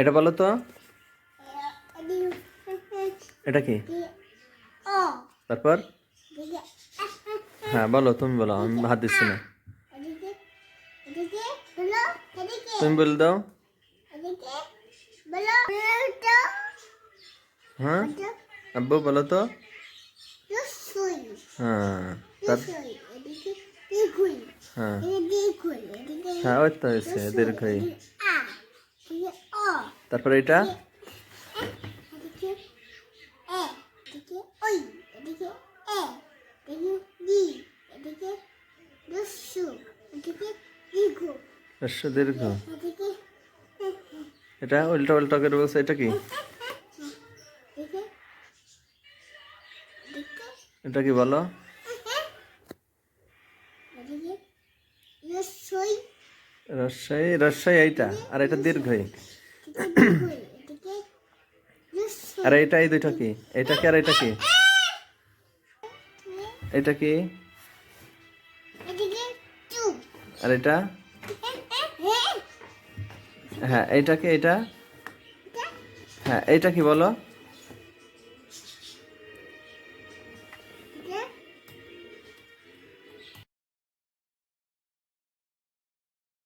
এটা বলো তো। এটা কি? তারপর? হ্যাঁ বলো, তুমি বলো, আমি হাত দিচ্ছি না। তুমি বলে দাও। হ্যাঁ? আব্বু, বলো তো। হ্যাঁ হ্যাঁ হ্যাঁ ওই তো এসে দীর্ঘই। রসু এদিকে দীর্ঘ এটা উল্টা উল্টা করে বলছে এটা কি এটা কি বলো রাজশাহী রাজশাহী এইটা আর এটা দীর্ঘই আর এটা এই দুইটা কি? এটা কি আর এটা কি? এটা কি? আর এটা? হ্যাঁ এটা কি এটা? হ্যাঁ এটা কি বলো?